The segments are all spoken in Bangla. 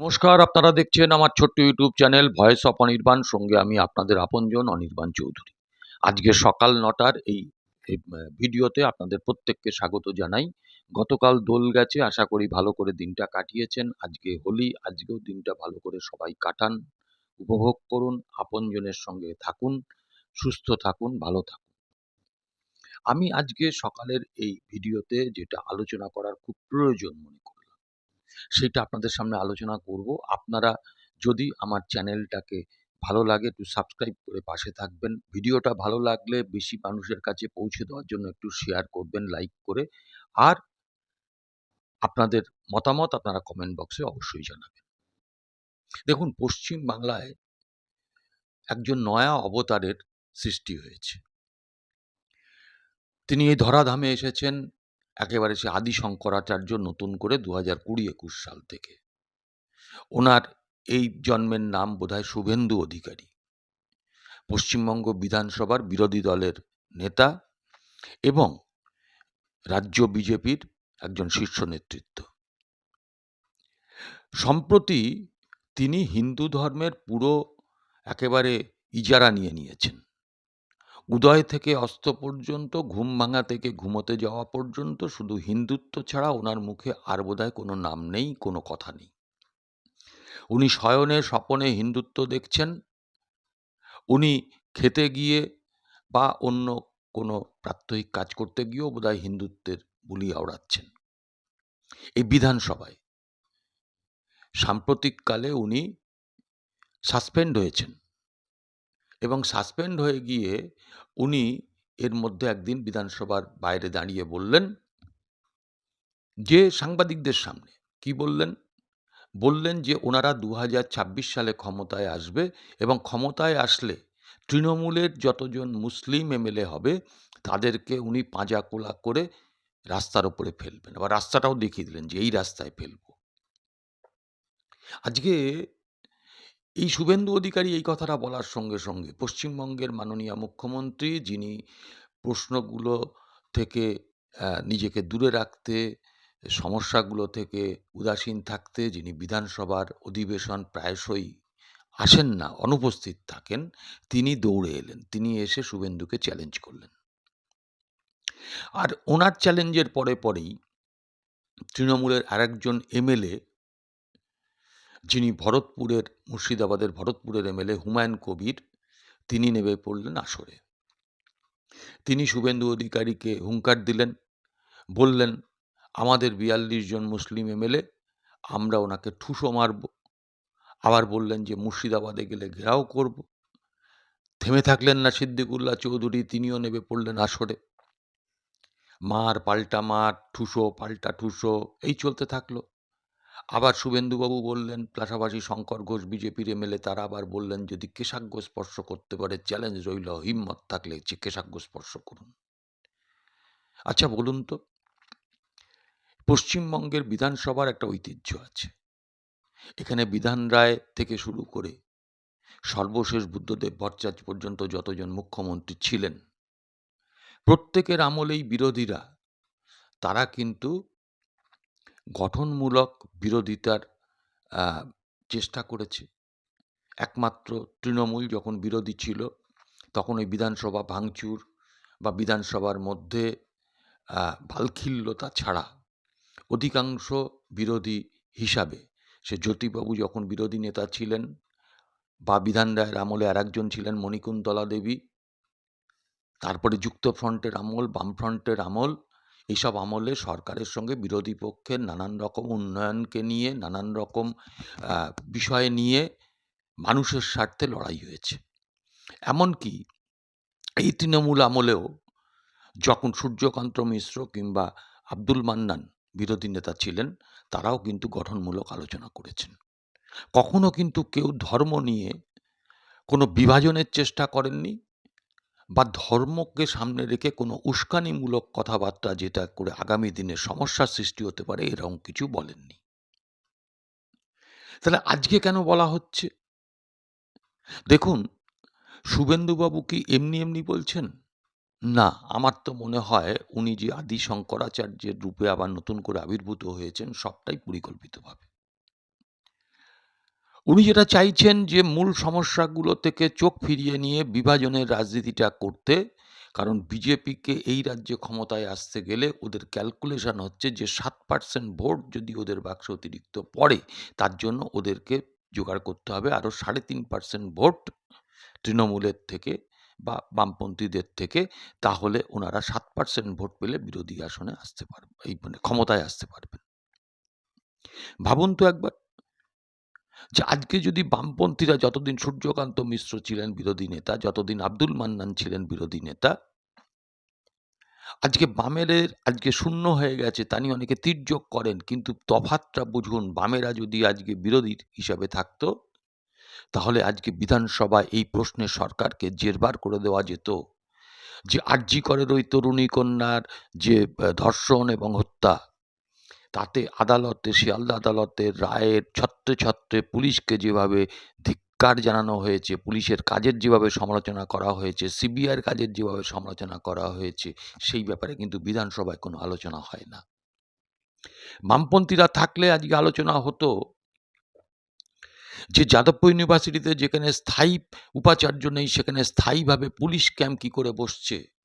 নমস্কার, আপনারা দেখছেন আমার ছোট্ট YouTube channel voice of Anirban. সঙ্গে আমি আপনাদের আপনজন অনির্বাণ চৌধুরী। আজকে সকাল নটার এই ভিডিওতে আপনাদের প্রত্যেককে স্বাগত জানাই। গতকাল দোল গেছে, আশা করি ভালো করে দিনটা কাটিয়েছেন। আজকে হোলি, আজকেও দিনটা ভালো করে সবাই কাটান, উপভোগ করুন, আপনজনের সঙ্গে থাকুন, সুস্থ থাকুন, ভালো থাকুন। আমি আজকে সকালের এই ভিডিওতে যেটা আলোচনা করার খুব প্রয়োজন মনে করলাম সেটা আপনাদের সামনে আলোচনা করব। আপনারা যদি আমার চ্যানেলটাকে ভালো লাগে একটু সাবস্ক্রাইব করে পাশে থাকবেন। ভিডিওটা ভালো লাগলে বেশি মানুষের কাছে পৌঁছে দেওয়ার জন্য একটু শেয়ার করবেন, লাইক করে। আর আপনাদের মতামত আপনারা কমেন্ট বক্সে অবশ্যই জানাবেন। দেখুন পশ্চিম বাংলায় একজন নয়া অবতারের সৃষ্টি হয়েছে। তিনি এই ধরাধামে এসেছেন। একেবারে সে আদি শঙ্করাচার্য নতুন করে দু হাজার কুড়ি একুশ সাল থেকে। ওনার এই জন্মের নাম বোধহয় শুভেন্দু অধিকারী। পশ্চিমবঙ্গ বিধানসভার বিরোধী দলের নেতা এবং রাজ্য বিজেপির একজন শীর্ষ নেতৃত্ব। সম্প্রতি তিনি হিন্দু ধর্মের পুরো একেবারে ইজারা নিয়ে নিয়েছেন। উদয় থেকে অস্ত পর্যন্ত, ঘুম ভাঙা থেকে ঘুমোতে যাওয়া পর্যন্ত শুধু হিন্দুত্ব ছাড়া ওনার মুখে আর বোধহয় কোনো নাম নেই, কোনো কথা নেই। উনি শয়নে, স্বপনে হিন্দুত্ব দেখছেন। উনি খেতে গিয়ে বা অন্য কোনো প্রাত্যহিক কাজ করতে গিয়েও বোধহয় হিন্দুত্বের বুলি আওড়াচ্ছেন। এই বিধানসভায়। সাম্প্রতিককালে উনি সাসপেন্ড হয়েছেন। এবং সাসপেন্ড হয়ে গিয়ে উনি এর মধ্যে একদিন বিধানসভার বাইরে দাঁড়িয়ে বললেন, যে সাংবাদিকদের সামনে। কি বললেন? বললেন যে ওনারা দু হাজার ছাব্বিশ সালে ক্ষমতায় আসবে এবং ক্ষমতায় আসলে তৃণমূলের যতজন মুসলিম এমএলএ হবে, তাদেরকে উনি পাঁজা কোলা করে রাস্তার ওপরে ফেলবেন। আবার রাস্তাটাও দেখিয়ে দিলেন যে এই রাস্তায় ফেলব। আজকে এই শুভেন্দু অধিকারী এই কথাটা বলার সঙ্গে সঙ্গে পশ্চিমবঙ্গের মাননীয় মুখ্যমন্ত্রী, যিনি প্রশ্নগুলো থেকে নিজেকে দূরে রাখতে, সমস্যাগুলো থেকে উদাসীন থাকতে, যিনি বিধানসভার অধিবেশন প্রায়শই আসেন না, অনুপস্থিত থাকেন, তিনি দৌড়ে এলেন। তিনি এসে শুভেন্দুকে চ্যালেঞ্জ করলেন। আর ওনার চ্যালেঞ্জের পরে পরেই তৃণমূলের আরেকজন এমএলএ যিনি ভরতপুরের, মুর্শিদাবাদের ভরতপুরের এমএলএ হুমায়ুন কবির, তিনি নেমে পড়লেন আসরে। তিনি শুভেন্দু অধিকারীকে হুঙ্কার দিলেন, বললেন, আমাদের বিয়াল্লিশ জন মুসলিম এমএলএ আমরা ওনাকে ঠুসো মারব। আবার বললেন যে, মুর্শিদাবাদে গেলে ঘেরাও করব। থেমে থাকলেন না সিদ্দিকুল্লাহ চৌধুরী, তিনিও নেমে পড়লেন আসরে। মার পাল্টা মার, ঠুসো, পাল্টা ঠুসো, এই চলতে থাকল। আবার শুভেন্দুবাবু বললেন, পাশাপাশি শঙ্কর ঘোষ, বিজেপির এমএলএ, তারা আবার বললেন, যদি কেশাগ্য স্পর্শ করতে পারে চ্যালেঞ্জ রইল, হিম্মত থাকলে যে কেশাগ্য স্পর্শ করুন। আচ্ছা বলুন তো, পশ্চিমবঙ্গের বিধানসভার একটা ঐতিহ্য আছে। এখানে বিধান রায় থেকে শুরু করে সর্বশেষ বুদ্ধদেব ভট্টাচার্য পর্যন্ত যতজন মুখ্যমন্ত্রী ছিলেন, প্রত্যেকের আমলেই বিরোধীরা, তারা কিন্তু গঠনমূলক বিরোধিতার চেষ্টা করেছে। একমাত্র তৃণমূল যখন বিরোধী ছিল, তখন ওই বিধানসভা ভাঙচুর বা বিধানসভার মধ্যে ভালখিল্যতা ছাড়া অধিকাংশ বিরোধী হিসাবে সে জ্যোতিবাবু যখন বিরোধী নেতা ছিলেন বা বিধান রায়ের আমলে আর একজন ছিলেন মণিকুন্তলা দেবী, তারপরে যুক্ত ফ্রন্টের আমল বামফ্রন্টের আমল এইসব আমলে সরকারের সঙ্গে বিরোধী পক্ষের নানান রকম উন্নয়নকে নিয়ে, নানান রকম বিষয় নিয়ে মানুষের স্বার্থে লড়াই হয়েছে। এমনকি এই তৃণমূল আমলেও যখন সূর্যকান্ত মিশ্র কিংবা আব্দুল মান্নান বিরোধী নেতা ছিলেন, তারাও কিন্তু গঠনমূলক আলোচনা করেছেন। কখনো কিন্তু কেউ ধর্ম নিয়ে কোনো বিভাজনের চেষ্টা করেননি বা ধর্মকে সামনে রেখে কোনো উস্কানিমূলক কথাবার্তা যেটা করে আগামী দিনে সমস্যার সৃষ্টি হতে পারে, এরকম কিছু বলেননি। তাহলে আজকে কেন বলা হচ্ছে? দেখুন, শুভেন্দুবাবু কি এমনি এমনি বলছেন? না, আমার তো মনে হয় উনি যে আদি শঙ্করাচার্যের রূপে আবার নতুন করে আবির্ভূত হয়েছেন, সবটাই পরিকল্পিতভাবে। উনি যেটা চাইছেন যে মূল সমস্যাগুলো থেকে চোখ ফিরিয়ে নিয়ে বিভাজনের রাজনীতিটা করতে। কারণ বিজেপিকে এই রাজ্যে ক্ষমতায় আসতে গেলে ওদের ক্যালকুলেশন হচ্ছে যে সাত পার্সেন্ট ভোট যদি ওদের বাক্স অতিরিক্ত পড়ে, তার জন্য ওদেরকে জোগাড় করতে হবে আরও সাড়ে তিন পার্সেন্ট ভোট তৃণমূলের থেকে বা বামপন্থীদের থেকে। তাহলে ওনারা সাত পার্সেন্ট ভোট পেলে বিরোধী আসনে আসতে পারবে এই মানে ক্ষমতায় আসতে পারবেন। ভাবুন তো একবার। যে আজকে যদি বামপন্থীরা যতদিন সূর্যকান্ত মিশ্র ছিলেন বিরোধী নেতা, যতদিন আব্দুল মান্নান ছিলেন বিরোধী নেতা আজকে বামেদের আজকে শূন্য হয়ে গেছে তা নিয়ে অনেকে তির্যক করেন। কিন্তু তফাতটা বুঝুন বামেরা যদি আজকে বিরোধী হিসাবে থাকতো, তাহলে আজকে বিধানসভায় এই প্রশ্নে সরকারকে জেরবার করে দেওয়া যেত। যে আরজি করের ওই তরুণী কন্যার যে ধর্ষণ এবং হত্যা, তাতে আদালতে শিয়ালদা আদালতের রায়ের ছত্রে, ছত্রে পুলিশকে যেভাবে ধিক্কার জানানো হয়েছে, পুলিশের কাজের যেভাবে সমালোচনা করা হয়েছে, সিবিআইয়ের কাজের যেভাবে সমালোচনা করা হয়েছে, সেই ব্যাপারে কিন্তু বিধানসভায় কোনো আলোচনা হয় না। বামপন্থীরা থাকলে আজকে আলোচনা হতো যে যাদবপুর ইউনিভার্সিটিতে যেখানে স্থায়ী উপাচার্য নেই, সেখানে স্থায়ীভাবে পুলিশ ক্যাম্প কি করে বসছে?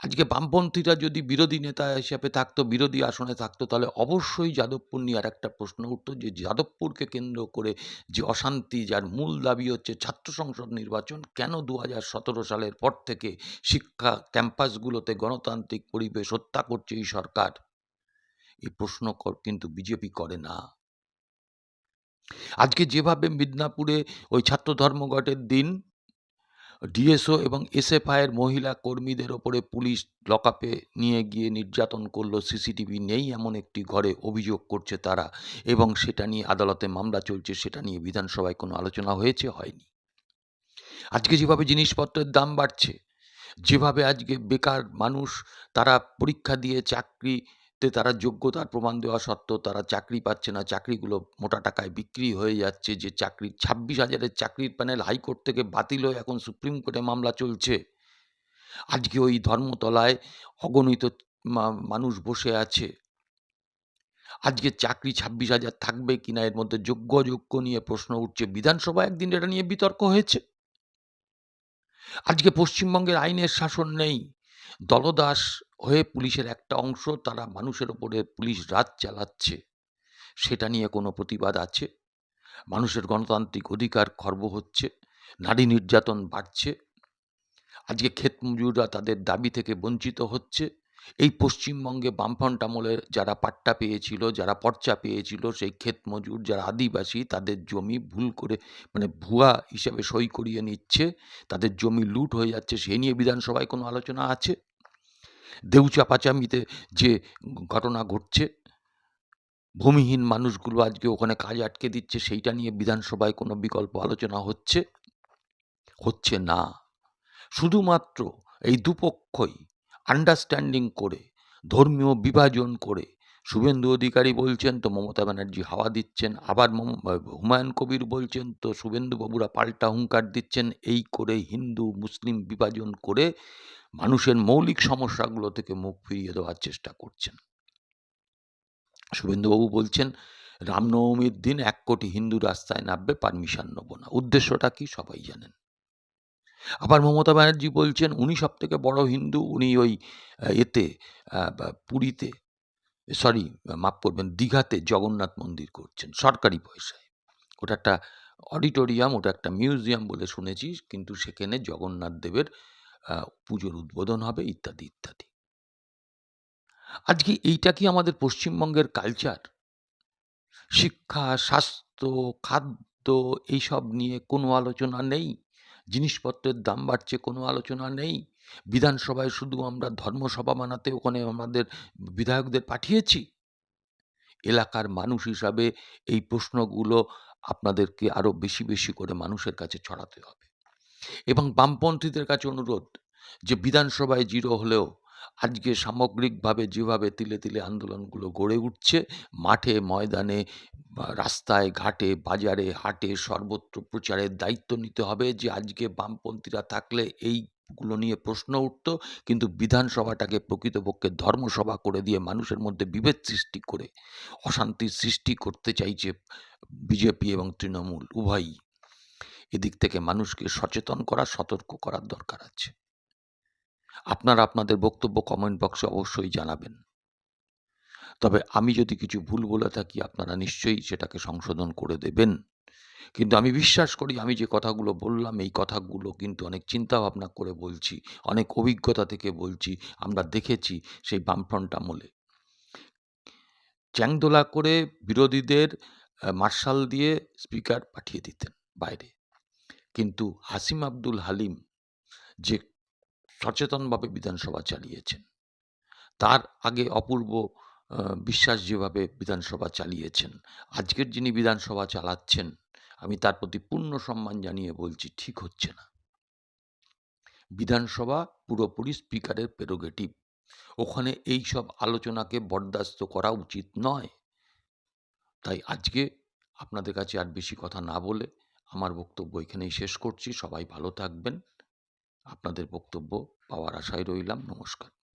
আজকে বামপন্থীরা যদি বিরোধী নেতা হিসেবে থাকতো, বিরোধী আসনে থাকতো, তাহলে অবশ্যই যাদবপুর নিয়ে আর একটা প্রশ্ন উঠতো যে যাদবপুরকে কেন্দ্র করে যে অশান্তি, যার মূল দাবি হচ্ছে ছাত্র সংসদ নির্বাচন, কেন ২০১৭ সালের পর থেকে শিক্ষা ক্যাম্পাসগুলোতে গণতান্ত্রিক পরিবেশ হত্যা করছে এই সরকার? এই প্রশ্ন কিন্তু বিজেপি করে না। আজকে যেভাবে মিদনাপুরে ওই ছাত্র ধর্মঘটের দিন ডিএসও এবং এসএফআইয়ের মহিলা কর্মীদের ওপরে পুলিশ লকআপে নিয়ে গিয়ে নির্যাতন করল সিসিটিভি নেই এমন একটি ঘরে অভিযোগ করছে তারা এবং সেটা নিয়ে আদালতে মামলা চলছে, সেটা নিয়ে বিধানসভায় কোনো আলোচনা হয়েছে? হয়নি। আজকে যেভাবে জিনিসপত্রের দাম বাড়ছে, যেভাবে আজকে বেকার মানুষ তারা পরীক্ষা দিয়ে চাকরিতে তারা যোগ্যতার প্রমাণ দেওয়া সত্ত্বেও তারা চাকরি পাচ্ছে না, চাকরিগুলো মোটা টাকায় বিক্রি হয়ে যাচ্ছে, যে চাকরি ছাব্বিশ হাজারের চাকরির প্যানেল হাইকোর্ট থেকে বাতিল হয়ে এখন সুপ্রিম কোর্টে মামলা চলছে। আজকে ওই ধর্মতলায় অগণিত মানুষ বসে আছে। আজকে চাকরি ২৬,০০০ থাকবে কিনা এর মধ্যে যোগ্য অযোগ্য নিয়ে প্রশ্ন উঠছে। বিধানসভায় একদিন এটা নিয়ে বিতর্ক হয়েছে। আজকে পশ্চিমবঙ্গের আইনের শাসন নেই। দলদাস হয়ে পুলিশের একটা অংশ তারা মানুষের ওপরে পুলিশ রাত চালাচ্ছে। সেটা নিয়ে কোনো প্রতিবাদ আছে? মানুষের গণতান্ত্রিক অধিকার খর্ব হচ্ছে, নারী নির্যাতন বাড়ছে। আজকে ক্ষেত মজুররা তাদের দাবি থেকে বঞ্চিত হচ্ছে। এই পশ্চিমবঙ্গে বামফ্রন্ট আমলে যারা পাট্টা পেয়েছিল, যারা পর্চা পেয়েছিল, সেই ক্ষেত মজুর যারা আদিবাসী তাদের জমি ভুল করে মানে ভুয়া হিসাবে সই করিয়ে নিচ্ছে। তাদের জমি লুট হয়ে যাচ্ছে, সেই নিয়ে বিধানসভায় কোনো আলোচনা আছে? দেউচা-পাচামিতে যে ঘটনা ঘটছে, ভূমিহীন মানুষগুলো আজকে ওখানে কাজ আটকে দিচ্ছে, সেইটা নিয়ে বিধানসভায় কোনো বিকল্প আলোচনা হচ্ছে? হচ্ছে না। শুধুমাত্র এই দুপক্ষই আন্ডারস্ট্যান্ডিং করে, ধর্মীয় বিভাজন করে, শুভেন্দু অধিকারী বলছেন তো মমতা ব্যানার্জি হাওয়া দিচ্ছেন, আবার হুমায়ুন কবির বলছেন তো শুভেন্দুবাবুরা পাল্টা হুঙ্কার দিচ্ছেন। এই করে হিন্দু, মুসলিম বিভাজন করে মানুষের মৌলিক সমস্যাগুলো থেকে মুখ ফিরিয়ে দেওয়ার চেষ্টা করছেন। শুভেন্দুবাবু বলছেন, রামনবমীর দিন এক কোটি হিন্দু রাস্তায় নামবে, পারমিশন নেব না। উদ্দেশ্যটা কি? সবাই জানেন। আবার মমতা ব্যানার্জি বলছেন উনি সব থেকে বড় হিন্দু, উনি ওই এতে পুরীতে সরি মাফ করবেন দীঘাতে জগন্নাথ মন্দির করছেন সরকারি পয়সায়। ওটা একটা অডিটোরিয়াম, ওটা একটা মিউজিয়াম বলে শুনেছি। কিন্তু সেখানে জগন্নাথ দেবের পুজোর উদ্বোধন হবে ইত্যাদি, ইত্যাদি। আজকে এইটা কি আমাদের পশ্চিমবঙ্গের কালচার? শিক্ষা, স্বাস্থ্য, খাদ্য এইসব নিয়ে কোনো আলোচনা নেই। জিনিসপত্রের দাম বাড়ছে কোনো আলোচনা নেই। বিধানসভায় শুধু আমরা ধর্মসভা বানাতে ওখানে আমাদের বিধায়কদের পাঠিয়েছি। এলাকার মানুষ হিসাবে এই প্রশ্নগুলো আপনাদেরকে আরও বেশি, বেশি করে মানুষের কাছে ছড়াতে হবে। এবং বামপন্থীদের কাছে অনুরোধ যে বিধানসভায় জিরো হলেও আজকে সামগ্রিকভাবে যেভাবে তিলে, তিলে আন্দোলনগুলো গড়ে উঠছে, মাঠে, ময়দানে, রাস্তায়, ঘাটে, বাজারে, হাটে সর্বত্র প্রচারের দায়িত্ব নিতে হবে যে আজকে বামপন্থীরা থাকলে এই গুলো নিয়ে প্রশ্ন উঠত কিন্তু বিধানসভাটাকে প্রকৃতপক্ষে ধর্মসভা করে দিয়ে মানুষের মধ্যে বিভেদ সৃষ্টি করে অশান্তির সৃষ্টি করতে চাইছে বিজেপি এবং তৃণমূল উভয়ই। এদিক থেকে মানুষকে সচেতন করা, সতর্ক করার দরকার আছে। আপনারা আপনাদের বক্তব্য কমেন্ট বক্সে অবশ্যই জানাবেন। তবে আমি যদি কিছু ভুল বলে থাকি, আপনারা নিশ্চয়ই সেটাকে সংশোধন করে দেবেন। কিন্তু আমি বিশ্বাস করি, আমি যে কথাগুলো বললাম, এই কথাগুলো কিন্তু অনেক চিন্তা ভাবনা করে বলছি, অনেক অভিজ্ঞতা থেকে বলছি, আমরা দেখেছি সেই বামফ্রন্ট আমলে। চ্যাংদোলা করে বিরোধীদের মার্শাল দিয়ে স্পিকার পাঠিয়ে দিতেন বাইরে। কিন্তু হাসিম আব্দুল হালিম যে সচেতনভাবে বিধানসভা চালিয়েছেন, তার আগে অপূর্ব বিশ্বাস যেভাবে বিধানসভা চালিয়েছেন, আজকের যিনি বিধানসভা চালাচ্ছেন, আমি তার প্রতি পূর্ণ সম্মান জানিয়ে বলছি, ঠিক হচ্ছে না। বিধানসভা পুরোপুরি স্পিকারের প্রেরোগেটিভ। ওখানে এই সব আলোচনাকে বরদাস্ত করা উচিত নয়। তাই আজকে আপনাদের কাছে আর বেশি কথা না বলে আমার বক্তব্য এখানেই শেষ করছি। সবাই ভালো থাকবেন। আপনাদের বক্তব্য পাওয়ার আশায় রইলাম। নমস্কার।